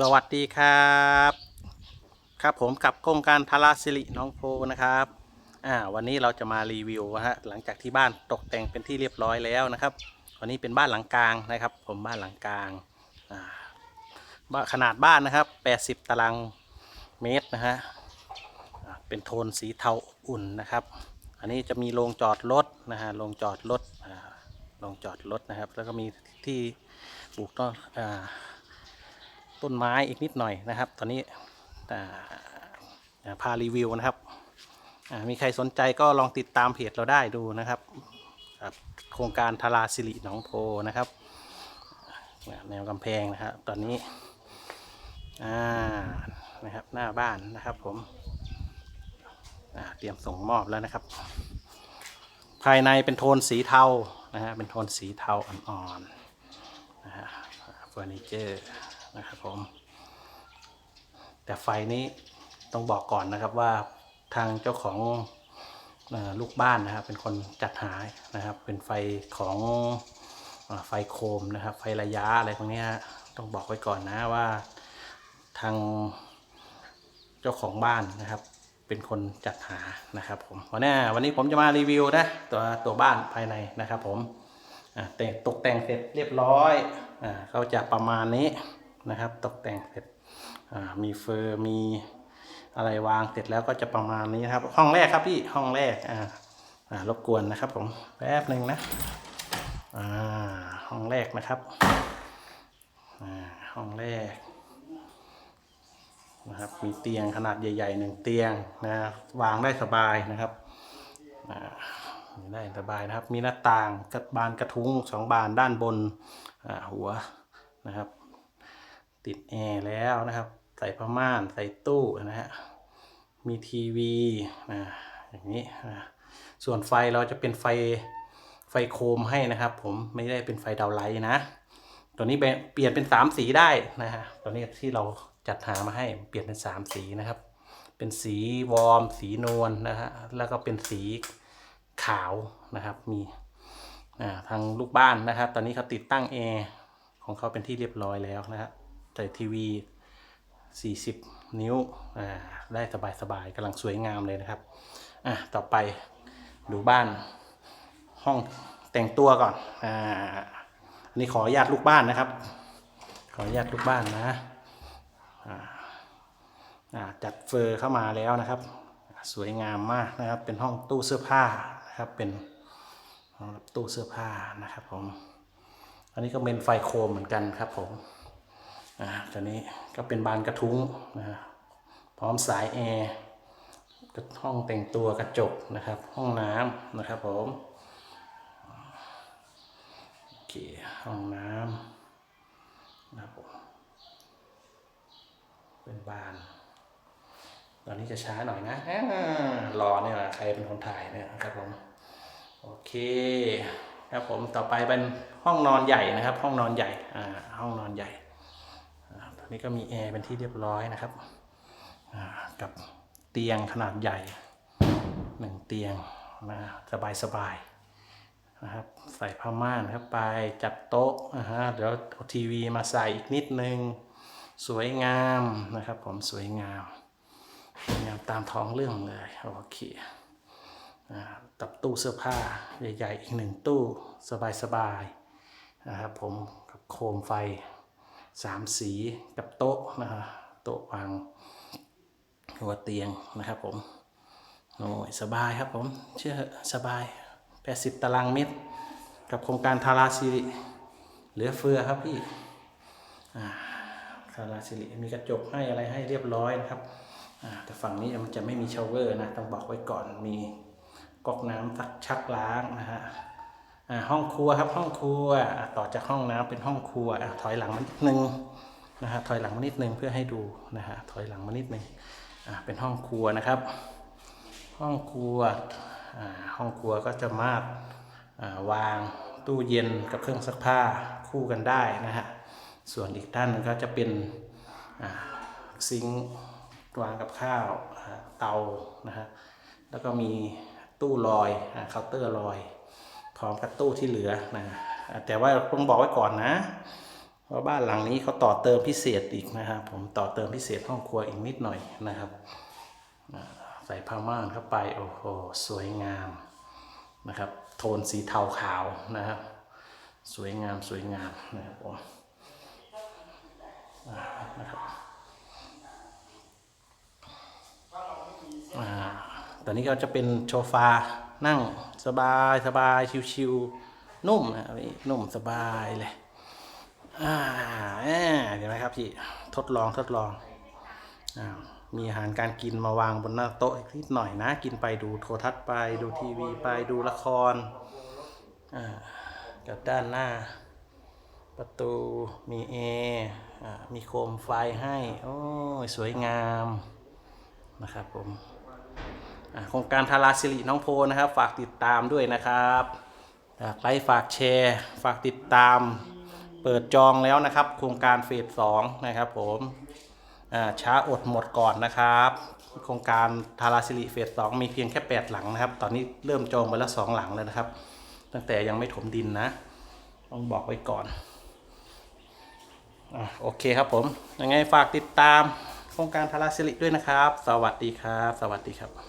สวัสดีครับ ครับผมกับโครงการทาราสิริน้องโพนะครับอ่าวันนี้เราจะมารีวิวฮะหลังจากที่บ้านตกแต่งเป็นที่เรียบร้อยแล้วนะครับวันนี้เป็นบ้านหลังกลางนะครับ ผมบ้านหลังกลางอ่าขนาดบ้านนะครับ 80 ตารางเมตรนะฮะเป็นโทนสีเทาอุ่นนะครับ อันนี้จะมีโรงจอดรถนะฮะโรงจอดรถอ่าโรงจอดรถนะครับ แล้วก็มีที่ปลูกต้นอ่า ต้นไม้อีกนิดหน่อยนะครับ ตอนนี้พารีวิวนะครับ มีใครสนใจก็ลองติดตามเพจเราได้ดูนะครับ โครงการทาราสิริหนองโพนะครับแนวกำแพงนะครับ ตอนนี้อ่านะครับหน้าบ้านนะครับผมเตรียมส่งมอบแล้วนะครับ ภายในเป็นโทนสีเทานะฮะเป็นโทนสีเทาอ่อนๆนะฮะเฟอร์นิเจอร์ นะครับผม แต่ไฟนี้ต้องบอกก่อนนะครับว่าทางเจ้าของลูกบ้านนะครับ เป็นคนจัดหานะครับ เป็นไฟของไฟโคมนะครับ ไฟระยะอะไรพวกนี้ต้องบอกไว้ก่อนนะว่าทางเจ้าของบ้านนะครับ เป็นคนจัดหานะครับผมวันนี้วันนี้ผมจะมารีวิวนะตัวตัวบ้านภายในนะครับผมแต่ตกแต่งเสร็จเรียบร้อยอ่าเขาจะประมาณนี้ นะครับ ตกแต่งเสร็จมีเฟอร์มีอะไรวางเสร็จแล้วก็จะประมาณนี้ครับ ห้องแรกครับพี่ห้องแรกอ่ารบกวนนะครับผมแป๊บหนึ่งนะห้องแรกนะครับห้องแรกนะครับมีเตียงขนาดใหญ่ๆหนึ่งเตียงนะวางได้สบายนะครับได้สบายนะครับ มีหน้าต่างกระบานกระทุ้งสองบานด้านบนหัวนะครับ ติดแอร์แล้วนะครับ ใส่ผ้าม่านใส่ตู้นะฮะมีทีวีนะอย่างนี้นะส่วนไฟเราจะเป็นไฟไฟโคมให้นะครับ ผมไม่ได้เป็นไฟดาวไลท์นะตัวนี้เปลี่ยนเป็นสามสีได้นะฮะตัวนี้ที่เราจัดหามาให้เปลี่ยนเป็นสามสีนะครับ เป็นสีวอร์ม สีนวลนะฮะแล้วก็เป็นสีขาวนะครับมีทางลูกบ้านนะครับ ตอนนี้เขาติดตั้งแอร์ของเขาเป็นที่เรียบร้อยแล้วนะฮะ ใส่ทีวี 40 นิ้วอ่าได้สบายๆกำลังสวยงามเลยนะครับอะต่อไปดูบ้านห้องแต่งตัวก่อนอ่าอันนี้ขออนุญาตลูกบ้านนะครับ ขออนุญาตลูกบ้านนะอ่าจัดเฟอร์เข้ามาแล้วนะครับ สวยงามมากนะครับ เป็นห้องตู้เสื้อผ้านะครับ เป็นห้องรับตู้เสื้อผ้านะครับผม อันนี้ก็เป็นไฟโคมเหมือนกันครับผม อ่าตัวนี้ก็เป็นบานกระทุ้งนะฮะพร้อมสายแอร์ห้องแต่งตัวกระจกนะครับ ห้องน้ำนะครับผมโอเคห้องน้ำนะครับผมเป็นบาน ตอนนี้จะช้าหน่อยนะรอเนี่ยใครเป็นคนถ่ายเนี่ยนะครับผมโอเคครับผมต่อไปเป็นห้องนอนใหญ่นะครับ ห้องนอนใหญ่อ่าห้องนอนใหญ่ นนี้ก็มีแอร์เป็นที่เรียบร้อยนะครับ กับเตียงขนาดใหญ่หนึ่งเตียงนะสบายสบายๆนะครับใส่ผ้าม่านเข้าไปจัดโต๊ะนะฮะเดี๋ยวเอาทีวีมาใส่อีกนิดนึง สวยงามนะครับ ผมสวยงามสวยงามตามท้องเรื่องเลยโอเคอ่าตับตู้เสื้อผ้าใหญ่ๆอีกหนึ่งตู้สบายๆนะครับผมกับโคมไฟ สามสีกับโต๊ะนะฮะโต๊ะวางหัวเตียงนะครับผมโอ้ยสบายครับผมเชื่อสบาย 80 ตารางเมตร กับโครงการทาราสิริเหลือเฟือครับพี่ทาราสิริมีกระจกให้อะไรให้เรียบร้อยนะครับแต่ฝั่งนี้มันจะไม่มีชาวเวอร์นะต้องบอกไว้ก่อนมีก๊อกน้ำซักชักล้างนะฮะ ห้องครัวครับห้องครัวต่อจากห้องน้ำเป็นห้องครัวอถอยหลังมานิดนึงนะฮะถอยหลังมานิดนึงเพื่อให้ดูนะฮะถอยหลังมานิดนึงอ่าเป็นห้องครัวนะครับ ห้องครัวห้องครัวก็จะมาอ่าวางตู้เย็นกับเครื่องซักผ้าคู่กันได้นะฮะส่วนอีกด้านนึงก็จะเป็นซิงค์วางกับข้าวเตานะฮะแล้วก็มีตู้ลอยเคาน์เตอร์ลอย พร้อมกับตู้ที่เหลือนะแต่ว่าต้องบอกไว้ก่อนนะราะบ้านหลังนี้เขาต่อเติมพิเศษอีกนะครับ ผมต่อเติมพิเศษห้องครัวอีกนิดหน่อยนะครับอ่าใส่ผ้าม่านเข้าไปโอ้โหสวยงามนะครับ โทนสีเทาขาวนะครับ สวยงามสวยงามนะครับผมนะครับอ่าตอนนี้ก็จะเป็นโซฟา นั่งสบายสบายชิวๆนุ่มนะครับพี่นุ่มสบายเลยอ่าแหม่เห็นไหมครับพี่ทดลองทดลองอามีอาหารการกินมาวางบนหน้าโต๊ะนิดหน่อยนะ กินไปดูโทรทัศน์ไปดูทีวีไปดูละครอ่ากับด้านหน้า ประตูมีแอร์อ่ามีโคมไฟให้ โอ้ยสวยงามนะครับผม โครงการทาราสิริน้องโพนะครับ ฝากติดตามด้วยนะครับไลค์ฝากแชร์ ฝากติดตาม เปิดจองแล้วนะครับ โครงการเฟสสองนะครับ ผมช้าอดหมดก่อนนะครับ โครงการทาราสิริเฟสสองมีเพียงแค่ 8 หลังนะครับ ตอนนี้เริ่มจองไปแล้วสองหลังแล้วนะครับ ตั้งแต่ยังไม่ถมดินนะต้องบอกไว้ก่อนอโอเคครับผม ยังไงฝากติดตามโครงการทาราสิริด้วยนะครับ สวัสดีครับ สวัสดีครับ